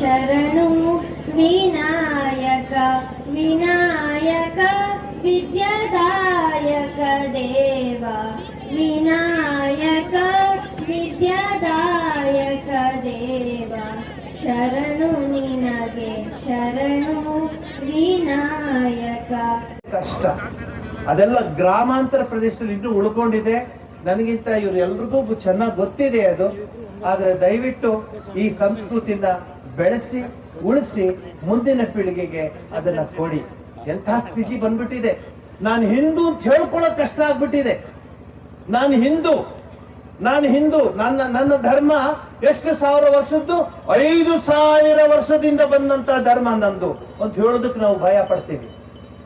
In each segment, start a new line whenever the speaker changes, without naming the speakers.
ಶರಣು ವಿನಾಯಕ ವಿನಾಯಕ, ವಿದ್ಯಾದಾಯಕ ದೇವ. ವಿನಾಯಕ, ವಿದ್ಯಾದಾಯಕ ದೇವ. ಶರಣು ನಿನಗೆ, ಶರಣು ವಿನಾಯಕ.
ಕಷ್ಟ. ಅದೆಲ್ಲ ಗ್ರಾಮಾಂತರ ಪ್ರದೇಶದಲ್ಲಿ ಇನ್ನೂ ಉಳ್ಕೊಂಡಿದೆ. ನನಗಿಂತ ಇವರೆಲ್ರಿಗೂ ಚೆನ್ನಾಗಿ ಗೊತ್ತಿದೆ ಅದು. ಆದರೆ ದಯವಿಟ್ಟು ಈ ಸಂಸ್ಕೃತಿನ ಬೆಳೆಸಿ, ಉಳಿಸಿ ಮುಂದಿನ ಪೀಳಿಗೆಗೆ ಅದನ್ನ ಕೊಡಿ. ಎಂಥ ಸ್ಥಿತಿ ಬಂದ್ಬಿಟ್ಟಿದೆ. ನಾನು ಹಿಂದೂ ಅಂತ ಹೇಳ್ಕೊಳ್ಳೋಕೆ ಕಷ್ಟ ಆಗ್ಬಿಟ್ಟಿದೆ. ನಾನು ಹಿಂದೂ. ನಾನು ಹಿಂದೂ. ನನ್ನ ನನ್ನ ಧರ್ಮ ಎಷ್ಟು ಸಾವಿರ ವರ್ಷದ್ದು? ಐದು ಸಾವಿರ ವರ್ಷದಿಂದ ಬಂದಂತ ಧರ್ಮ ನಂದು ಅಂತ ಹೇಳೋದಕ್ಕೆ ನಾವು ಭಯ ಪಡ್ತೀವಿ.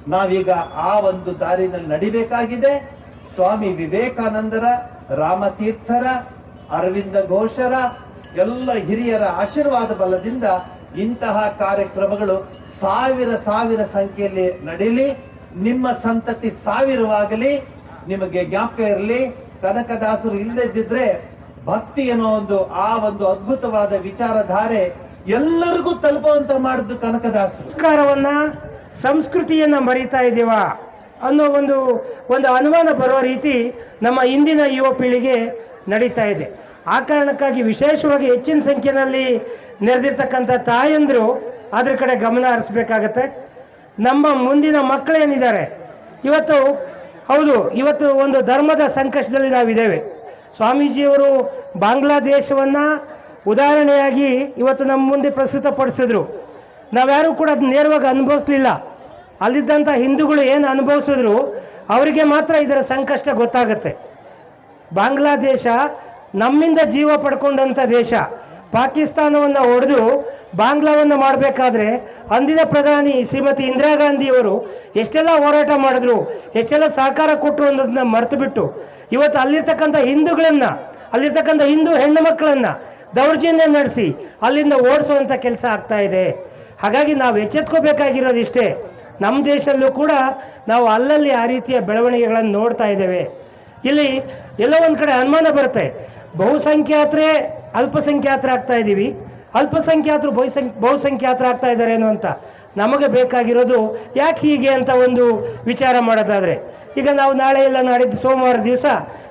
ನಾವೀಗ ಆ ಒಂದು ದಾರಿನಲ್ಲಿ ನಡಿಬೇಕಾಗಿದೆ. ಸ್ವಾಮಿ ವಿವೇಕಾನಂದರ ರಾಮತೀರ್ಥರ, ಅರವಿಂದ ಘೋಷರ ಎಲ್ಲ ಹಿರಿಯರ ಆಶೀರ್ವಾದ ಬಲದಿಂದ ಇಂತಹ ಕಾರ್ಯಕ್ರಮಗಳು ಸಾವಿರ ಸಾವಿರ ಸಂಖ್ಯೆಯಲ್ಲಿ ನಡೀಲಿ. ನಿಮ್ಮ ಸಂತತಿ ಸಾವಿರವಾಗಲಿ, ನಿಮಗೆ ಜ್ಞಾಪಕ ಇರಲಿ. ಕನಕದಾಸರು ಇಲ್ಲದಿದ್ರೆ ಭಕ್ತಿ ಅನ್ನೋ ಒಂದು, ಆ ಒಂದು ಅದ್ಭುತವಾದ ವಿಚಾರಧಾರೆ ಎಲ್ಲರಿಗೂ ತಲುಪುವಂತ ಮಾಡಿದ್ದು ಕನಕದಾಸರು.
ಸಂಸ್ಕಾರವನ್ನ, ಸಂಸ್ಕೃತಿಯನ್ನ ಮರಿತಾ ಇದ್ದೀವ ಅನ್ನೋ ಒಂದು ಒಂದು ಅನುಮಾನ ಬರೋ ರೀತಿ ನಮ್ಮ ಇಂದಿನ ಯುವ ಪೀಳಿಗೆ ನಡೀತಾ ಇದೆ. ಆ ಕಾರಣಕ್ಕಾಗಿ ವಿಶೇಷವಾಗಿ ಹೆಚ್ಚಿನ ಸಂಖ್ಯೆಯಲ್ಲಿ ನೆರೆದಿರ್ತಕ್ಕಂಥ ತಾಯಂದರು ಅದ್ರ ಕಡೆ ಗಮನ ಹರಿಸ್ಬೇಕಾಗತ್ತೆ. ನಮ್ಮ ಮುಂದಿನ ಮಕ್ಕಳೇನಿದ್ದಾರೆ ಇವತ್ತು ಹೌದು, ಇವತ್ತು ಒಂದು ಧರ್ಮದ ಸಂಕಷ್ಟದಲ್ಲಿ ನಾವಿದ್ದೇವೆ. ಸ್ವಾಮೀಜಿಯವರು ಬಾಂಗ್ಲಾದೇಶವನ್ನು ಉದಾಹರಣೆಯಾಗಿ ಇವತ್ತು ನಮ್ಮ ಮುಂದೆ ಪ್ರಸ್ತುತಪಡಿಸಿದ್ರು. ನಾವ್ಯಾರೂ ಕೂಡ ಅದು ನೇರವಾಗಿ ಅನುಭವಿಸ್ಲಿಲ್ಲ. ಅಲ್ಲಿದ್ದಂಥ ಹಿಂದೂಗಳು ಏನು ಅನುಭವಿಸಿದ್ರು, ಅವರಿಗೆ ಮಾತ್ರ ಇದರ ಸಂಕಷ್ಟ ಗೊತ್ತಾಗುತ್ತೆ. ಬಾಂಗ್ಲಾದೇಶ ನಮ್ಮಿಂದ ಜೀವ ಪಡ್ಕೊಂಡಂಥ ದೇಶ. ಪಾಕಿಸ್ತಾನವನ್ನು ಹೊಡೆದು ಬಾಂಗ್ಲಾವನ್ನು ಮಾಡಬೇಕಾದ್ರೆ ಅಂದಿನ ಪ್ರಧಾನಿ ಶ್ರೀಮತಿ ಇಂದಿರಾ ಗಾಂಧಿಯವರು ಎಷ್ಟೆಲ್ಲ ಹೋರಾಟ ಮಾಡಿದ್ರು, ಎಷ್ಟೆಲ್ಲ ಸಹಕಾರ ಕೊಟ್ಟರು ಅನ್ನೋದನ್ನ ಮರೆತು ಬಿಟ್ಟು ಇವತ್ತು ಅಲ್ಲಿರ್ತಕ್ಕಂಥ ಹಿಂದೂಗಳನ್ನು, ಅಲ್ಲಿರ್ತಕ್ಕಂಥ ಹಿಂದೂ ಹೆಣ್ಣು ಮಕ್ಕಳನ್ನು ದೌರ್ಜನ್ಯ ನಡೆಸಿ ಅಲ್ಲಿಂದ ಓಡಿಸುವಂಥ ಕೆಲಸ ಆಗ್ತಾ ಇದೆ. ಹಾಗಾಗಿ ನಾವು ಎಚ್ಚೆತ್ಕೋಬೇಕಾಗಿರೋದು ಇಷ್ಟೇ. ನಮ್ಮ ದೇಶದಲ್ಲೂ ಕೂಡ ನಾವು ಅಲ್ಲಲ್ಲಿ ಆ ರೀತಿಯ ಬೆಳವಣಿಗೆಗಳನ್ನು ನೋಡ್ತಾ ಇದ್ದೇವೆ. ಇಲ್ಲಿ ಎಲ್ಲೋ ಒಂದು ಕಡೆ ಅನುಮಾನ ಬರುತ್ತೆ. ಬಹುಸಂಖ್ಯಾತರೇ ಅಲ್ಪಸಂಖ್ಯಾತರಾಗ್ತಾ ಇದ್ದೀವಿ ಅಲ್ಪಸಂಖ್ಯಾತರು ಬಹುಸಂಖ್ ಬಹುಸಂಖ್ಯಾತರು ಆಗ್ತಾ ಇದ್ದಾರೇನೋ ಅಂತ ನಮಗೆ ಬೇಕಾಗಿರೋದು ಯಾಕೆ ಹೀಗೆ ಅಂತ ಒಂದು ವಿಚಾರ ಮಾಡೋದಾದರೆ, ಈಗ ನಾವು ನಾಳೆ ಎಲ್ಲ ನಾಡಿದ್ದು ಸೋಮವಾರ ದಿವಸ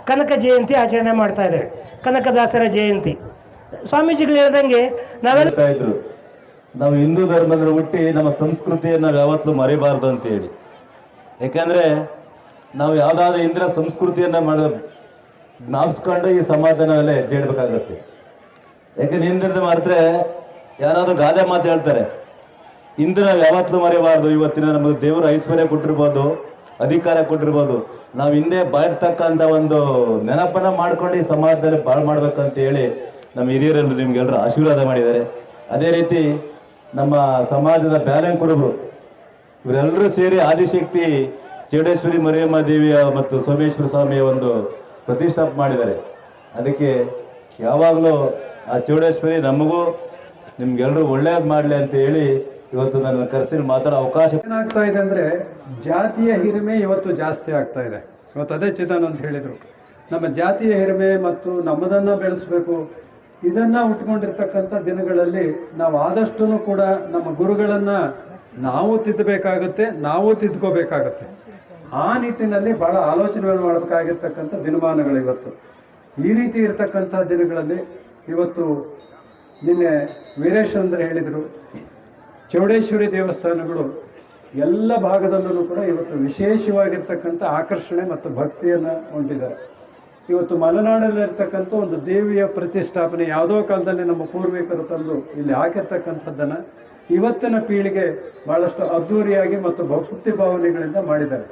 ಕನಕ ಜಯಂತಿ ಆಚರಣೆ ಮಾಡ್ತಾ ಇದ್ದೇವೆ. ಕನಕದಾಸರ ಜಯಂತಿ. ಸ್ವಾಮೀಜಿಗಳು ಹೇಳ್ದಂಗೆ ನಾವೆಲ್ಲ
ನಾವು ಹಿಂದೂ ಧರ್ಮದ ಹುಟ್ಟಿ ನಮ್ಮ ಸಂಸ್ಕೃತಿಯನ್ನು ನಾವು ಯಾವತ್ತೂ ಮರಿಬಾರ್ದು ಅಂತ ಹೇಳಿ. ಯಾಕಂದ್ರೆ ನಾವು ಯಾವುದಾದ್ರೂ ಇಂದಿನ ಸಂಸ್ಕೃತಿಯನ್ನ ಮಾಡ ಜ್ಞಾಪಿಸ್ಕೊಂಡು ಈ ಸಮಾಧಾನವೆಲ್ಲ ಹೆಜ್ಜೆ ಇಡ್ಬೇಕಾಗತ್ತೆ ಯಾಕಂದ್ರೆ ಹಿಂದಿನ ಮಾಡಿದ್ರೆ ಯಾರಾದ್ರೂ ಗಾದೆ ಮಾತು ಹೇಳ್ತಾರೆ. ಇಂದು ನಾವು ಯಾವತ್ತೂ ಮರಿಬಾರ್ದು ಇವತ್ತಿನ ನಮಗೆ ದೇವರು ಐಶ್ವರ್ಯ ಕೊಟ್ಟಿರ್ಬೋದು, ಅಧಿಕಾರ ಕೊಟ್ಟಿರ್ಬೋದು. ನಾವು ಹಿಂದೆ ಬಾಳ್ತಕ್ಕಂಥ ಒಂದು ನೆನಪನ್ನ ಮಾಡ್ಕೊಂಡು ಈ ಸಮಾಜದಲ್ಲಿ ಬಾಳ್ ಮಾಡ್ಬೇಕಂತ ಹೇಳಿ ನಮ್ಮ ಹಿರಿಯರೆಲ್ಲರೂ ನಿಮ್ಗೆಲ್ಲರೂ ಆಶೀರ್ವಾದ ಮಾಡಿದ್ದಾರೆ. ಅದೇ ರೀತಿ ನಮ್ಮ ಸಮಾಜದ ಬ್ಯಾಲೆನ್ ಕುರುಬರು, ಇವರೆಲ್ಲರೂ ಸೇರಿ ಆದಿಶಕ್ತಿ ಚೇಡೇಶ್ವರಿ ಮರಿಯಮ್ಮ ದೇವಿಯ ಮತ್ತು ಸೋಮೇಶ್ವರ ಸ್ವಾಮಿಯ ಒಂದು ಪ್ರತಿಷ್ಠಾಪನೆ ಮಾಡಿದ್ದಾರೆ. ಅದಕ್ಕೆ ಯಾವಾಗಲೂ ಆ ಚೌಡೇಶ್ವರಿ ನಮಗೂ ನಿಮ್ಗೆಲ್ಲರೂ ಒಳ್ಳೇದು ಮಾಡಲಿ ಅಂತ ಹೇಳಿ ಇವತ್ತು ನನ್ನ ಕರೆಸಿ ಮಾತಾಡೋ ಅವಕಾಶ.
ಏನಾಗ್ತಾ ಇದೆ ಅಂದರೆ ಜಾತಿಯ ಹಿರಿಮೆ ಇವತ್ತು ಜಾಸ್ತಿ ಆಗ್ತಾ ಇದೆ. ಇವತ್ತು ಅದೇ ಚಿದಾನಂದ್ ಹೇಳಿದರು. ನಮ್ಮ ಜಾತಿಯ ಹಿರಿಮೆ ಮತ್ತು ನಮ್ಮದನ್ನು ಬೆಳೆಸಬೇಕು, ಇದನ್ನು ಉಟ್ಕೊಂಡಿರ್ತಕ್ಕಂಥ ದಿನಗಳಲ್ಲಿ ನಾವು ಆದಷ್ಟು ಕೂಡ ನಮ್ಮ ಗುರುಗಳನ್ನು ನಾವು ತಿದ್ದಬೇಕಾಗತ್ತೆ, ನಾವು ತಿದ್ಕೋಬೇಕಾಗತ್ತೆ. ಆ ನಿಟ್ಟಿನಲ್ಲಿ ಬಹಳ ಆಲೋಚನೆಗಳನ್ನು ಮಾಡಬೇಕಾಗಿರ್ತಕ್ಕಂಥ ದಿನಮಾನಗಳು ಇವತ್ತು. ಈ ರೀತಿ ಇರತಕ್ಕಂಥ ದಿನಗಳಲ್ಲಿ ಇವತ್ತು ನಿನ್ನೆ ವೀರೇಶ್ ಅಂದ್ರೆ ಹೇಳಿದರು, ಚೌಡೇಶ್ವರಿ ದೇವಸ್ಥಾನಗಳು ಎಲ್ಲ ಭಾಗದಲ್ಲೂ ಕೂಡ ಇವತ್ತು ವಿಶೇಷವಾಗಿರ್ತಕ್ಕಂಥ ಆಕರ್ಷಣೆ ಮತ್ತು ಭಕ್ತಿಯನ್ನು ಹೊಂದಿದ್ದಾರೆ. ಇವತ್ತು ಮಲೆನಾಡಲ್ಲಿರ್ತಕ್ಕಂಥ ಒಂದು ದೇವಿಯ ಪ್ರತಿಷ್ಠಾಪನೆ ಯಾವುದೋ ಕಾಲದಲ್ಲಿ ನಮ್ಮ ಪೂರ್ವಿಕರು ತಂದು ಇಲ್ಲಿ ಹಾಕಿರ್ತಕ್ಕಂಥದ್ದನ್ನು ಇವತ್ತಿನ ಪೀಳಿಗೆ ಭಾಳಷ್ಟು ಅದ್ಧೂರಿಯಾಗಿ ಮತ್ತು ಭಕ್ತಿ ಭಾವನೆಗಳಿಂದ ಮಾಡಿದ್ದಾರೆ.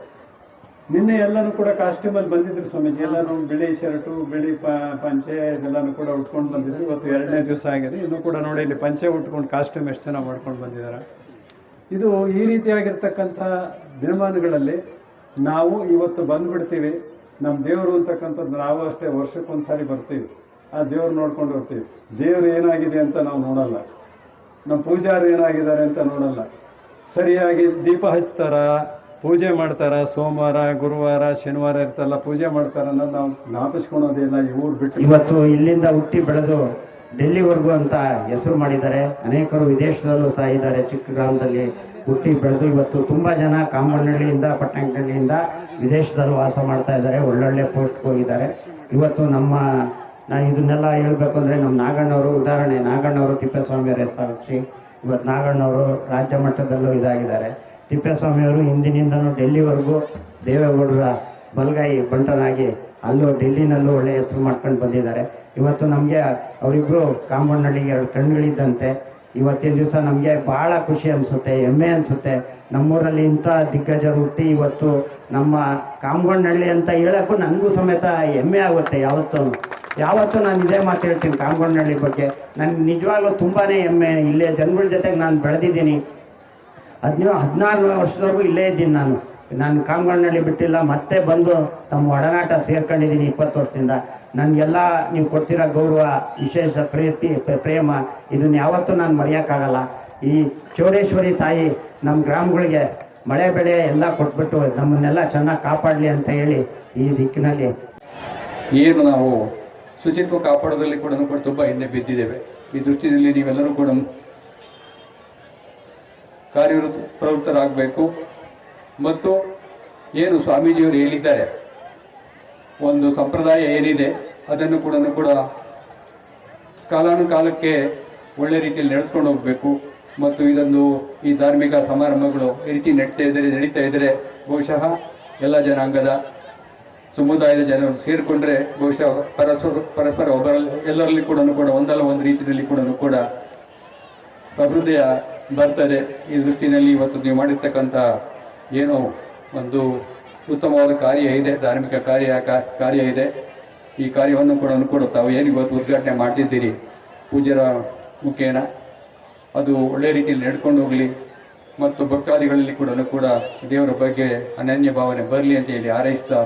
ನಿನ್ನೆ ಎಲ್ಲನೂ ಕೂಡ ಕಾಸ್ಟ್ಯೂಮಲ್ಲಿ ಬಂದಿದ್ರು ಸ್ವಾಮೀಜಿ. ಎಲ್ಲಾನು ಬಿಳಿ ಶರ್ಟು, ಬಿಳಿ ಪಂಚೆ ಇದೆಲ್ಲನೂ ಕೂಡ ಉಟ್ಕೊಂಡು ಬಂದಿದ್ರು. ಇವತ್ತು ಎರಡನೇ ದಿವಸ ಆಗಿದೆ. ಇನ್ನು ಕೂಡ ನೋಡಿ ಇಲ್ಲಿ ಪಂಚೆ ಉಟ್ಕೊಂಡು ಕಾಸ್ಟ್ಯೂಮ್ ಎಷ್ಟು ಜನ ಮಾಡ್ಕೊಂಡು ಬಂದಿದ್ದಾರೆ ಇದು ಈ ರೀತಿಯಾಗಿರ್ತಕ್ಕಂಥ ದಿನಮಾನಗಳಲ್ಲಿ ನಾವು ಇವತ್ತು ಬಂದ್ಬಿಡ್ತೀವಿ. ನಮ್ಮ ದೇವರು ಅಂತಕ್ಕಂಥದ್ದು ನಾವು ಅಷ್ಟೇ ವರ್ಷಕ್ಕೊಂದು ಸಾರಿ ಬರ್ತೀವಿ. ಆ ದೇವ್ರು ನೋಡ್ಕೊಂಡು ಹೋಗ್ತೀವಿ ದೇವ್ರು ಏನಾಗಿದೆ ಅಂತ ನಾವು ನೋಡಲ್ಲ. ನಮ್ಮ ಪೂಜಾರು ಏನಾಗಿದ್ದಾರೆ ಅಂತ ನೋಡಲ್ಲ. ಸರಿಯಾಗಿ ದೀಪ ಹಚ್ತಾರ? ಪೂಜೆ ಮಾಡ್ತಾರೆ ಸೋಮವಾರ, ಗುರುವಾರ, ಶನಿವಾರ ಇರ್ತಲ್ಲ, ಪೂಜೆ ಮಾಡ್ತಾರೆ ಅನ್ನೋದು ನಾವು ಜ್ಞಾಪಿಸ್ಕೊಳೋದಿಲ್ಲ ಈ ಊರು ಬಿಟ್ಟು.
ಇವತ್ತು ಇಲ್ಲಿಂದ ಹುಟ್ಟಿ ಬೆಳೆದು
ಡೆಲ್ಲಿವರೆಗೂ ಅಂತ ಹೆಸರು ಮಾಡಿದ್ದಾರೆ. ಅನೇಕರು ವಿದೇಶದಲ್ಲೂ ಸಹ ಇದ್ದಾರೆ. ಚಿಕ್ಕ ಗ್ರಾಮದಲ್ಲಿ ಹುಟ್ಟಿ ಬೆಳೆದು ಇವತ್ತು ತುಂಬ ಜನ ಕಾಮಣ್ಣಹಳ್ಳಿಯಿಂದ ಪಟ್ಟಣಹಳ್ಳಿಯಿಂದ ವಿದೇಶದಲ್ಲೂ ವಾಸ ಮಾಡ್ತಾ ಇದ್ದಾರೆ. ಒಳ್ಳೊಳ್ಳೆ ಪೋಸ್ಟ್ಗೆ ಹೋಗಿದ್ದಾರೆ. ಇವತ್ತು ನಮ್ಮ, ನಾನು ಇದನ್ನೆಲ್ಲ ಹೇಳಬೇಕು ಅಂದರೆ ನಮ್ಮ ನಾಗಣ್ಣವರು, ಉದಾಹರಣೆ, ನಾಗಣ್ಣವರು ತಿಪ್ಪೇಸ್ವಾಮಿಯವರ ಸಾಕ್ಷಿ. ಇವತ್ತು ನಾಗಣ್ಣವರು ರಾಜ್ಯ ಮಟ್ಟದಲ್ಲೂ ಇದಾಗಿದ್ದಾರೆ. ತಿಪ್ಪೇಸ್ವಾಮಿಯವರು ಹಿಂದಿನಿಂದನೂ ಡೆಲ್ಲಿವರೆಗೂ ದೇವೇಗೌಡರ ಬಲಗಾಯಿ ಬಂಟನಾಗಿ ಅಲ್ಲೂ ಡೆಲ್ಲಿನಲ್ಲೂ ಒಳ್ಳೆಯ ಹೆಸರು ಮಾಡ್ಕೊಂಡು ಬಂದಿದ್ದಾರೆ. ಇವತ್ತು ನಮಗೆ ಅವರಿಬ್ಬರು ಕಾಂಬಣ್ಣಳ್ಳಿಗೆ ಎರಡು ಕಣ್ಣುಗಳಿದ್ದಂತೆ. ಇವತ್ತಿನ ದಿವಸ ನಮಗೆ ಭಾಳ ಖುಷಿ ಅನಿಸುತ್ತೆ, ಹೆಮ್ಮೆ ಅನಿಸುತ್ತೆ. ನಮ್ಮೂರಲ್ಲಿ ಇಂಥ ದಿಗ್ಗಜರು ಹುಟ್ಟಿ ಇವತ್ತು ನಮ್ಮ ಕಾಮಗೊಂಡಹಳ್ಳಿ ಅಂತ ಹೇಳೋಕ್ಕೂ ನನಗೂ ಸಮೇತ ಹೆಮ್ಮೆ ಆಗುತ್ತೆ ಯಾವತ್ತೂ. ಯಾವತ್ತೂ ನಾನು ಇದೇ ಮಾತು ಹೇಳ್ತೀನಿ ಕಾಮಗೊಂಡಹಳ್ಳಿ ಬಗ್ಗೆ. ನನಗೆ ನಿಜವಾಗ್ಲೂ ತುಂಬಾ ಹೆಮ್ಮೆ. ಇಲ್ಲೇ ಜನಗಳ ಜೊತೆಗೆ ನಾನು ಬೆಳೆದಿದ್ದೀನಿ. ಹದಿನೇಳು ಹದಿನಾರು ವರ್ಷದವರೆಗೂ ಇಲ್ಲೇ ಇದ್ದೀನಿ ನಾನು. ನಾನು ಕಾಮಗಾರಿನಲ್ಲಿ ಬಿಟ್ಟಿಲ್ಲ, ಮತ್ತೆ ಬಂದು ತಮ್ಮ ಒಡನಾಟ ಸೇರ್ಕೊಂಡಿದ್ದೀನಿ ಇಪ್ಪತ್ತು ವರ್ಷದಿಂದ. ನನಗೆಲ್ಲ ನೀವು ಕೊಡ್ತಿರೋ ಗೌರವ, ವಿಶೇಷ ಪ್ರೀತಿ, ಪ್ರ- ಪ್ರೇಮ, ಇದನ್ನ ಯಾವತ್ತೂ ನಾನು ಮರೆಯೋಕ್ಕಾಗಲ್ಲ. ಈ ಚೌಡೇಶ್ವರಿ ತಾಯಿ ನಮ್ಮ ಗ್ರಾಮಗಳಿಗೆ ಮಳೆ ಬೆಳೆ ಎಲ್ಲ ಕೊಟ್ಬಿಟ್ಟು ನಮ್ಮನ್ನೆಲ್ಲ ಚೆನ್ನಾಗಿ ಕಾಪಾಡಲಿ ಅಂತ ಹೇಳಿ ಈ ದಿಕ್ಕಿನಲ್ಲಿ.
ಏನು ನಾವು ಶುಚಿತ್ವ ಕಾಪಾಡೋದ್ರಲ್ಲಿ ಕೂಡ ಕೂಡ ತುಂಬ ಹಿಂದೆ ಬಿದ್ದಿದ್ದೇವೆ. ಈ ದೃಷ್ಟಿಯಲ್ಲಿ ನೀವೆಲ್ಲರೂ ಕೂಡ ಕಾರ್ಯ ಪ್ರವೃತ್ತರಾಗಬೇಕು ಮತ್ತು ಏನು ಸ್ವಾಮೀಜಿಯವರು ಹೇಳಿದ್ದಾರೆ, ಒಂದು ಸಂಪ್ರದಾಯ ಏನಿದೆ, ಅದನ್ನು ಕೂಡ ಕೂಡ ಕಾಲಾನುಕಾಲಕ್ಕೆ ಒಳ್ಳೆ ರೀತಿಯಲ್ಲಿ ನಡೆಸ್ಕೊಂಡು ಹೋಗಬೇಕು. ಮತ್ತು ಇದೊಂದು ಈ ಧಾರ್ಮಿಕ ಸಮಾರಂಭಗಳು ಈ ರೀತಿ ನಡೀತಾ ಇದ್ದರೆ ನಡೀತಾ ಇದ್ದರೆ ಬಹುಶಃ ಎಲ್ಲ ಜನಾಂಗದ ಸಮುದಾಯದ ಜನರು ಸೇರಿಕೊಂಡ್ರೆ ಬಹುಶಃ ಪರಸ್ಪರ ಪರಸ್ಪರ ಒಬ್ಬರಲ್ಲಿ, ಎಲ್ಲರಲ್ಲಿ ಕೂಡ ಕೂಡ ಒಂದಲ್ಲ ಒಂದು ರೀತಿಯಲ್ಲಿ ಕೂಡ ಕೂಡ ಸಮೃದ್ಧಿಯ ಬರ್ತದೆ ಈ ದೃಷ್ಟಿನಲ್ಲಿ ಇವತ್ತು ನೀವು ಮಾಡಿರ್ತಕ್ಕಂಥ ಏನು ಒಂದು ಉತ್ತಮವಾದ ಕಾರ್ಯ ಇದೆ, ಧಾರ್ಮಿಕ ಕಾರ್ಯ ಕಾರ್ಯ ಇದೆ. ಈ ಕಾರ್ಯವನ್ನು ಕೂಡ ಕೂಡ ತಾವು ಏನು ಇವತ್ತು ಉದ್ಘಾಟನೆ ಮಾಡ್ತಿದ್ದೀರಿ ಪೂಜ್ಯರ ಮುಖೇನ? ಅದು ಒಳ್ಳೆ ರೀತಿಯಲ್ಲಿ ನಡ್ಕೊಂಡು ಹೋಗಲಿ. ಮತ್ತು ಭಕ್ತಾದಿಗಳಲ್ಲಿ ಕೂಡ ಕೂಡ ದೇವರ ಬಗ್ಗೆ ಅನನ್ಯ ಭಾವನೆ ಬರಲಿ ಅಂತ ಹೇಳಿ ಹಾರೈಸ್ತಾ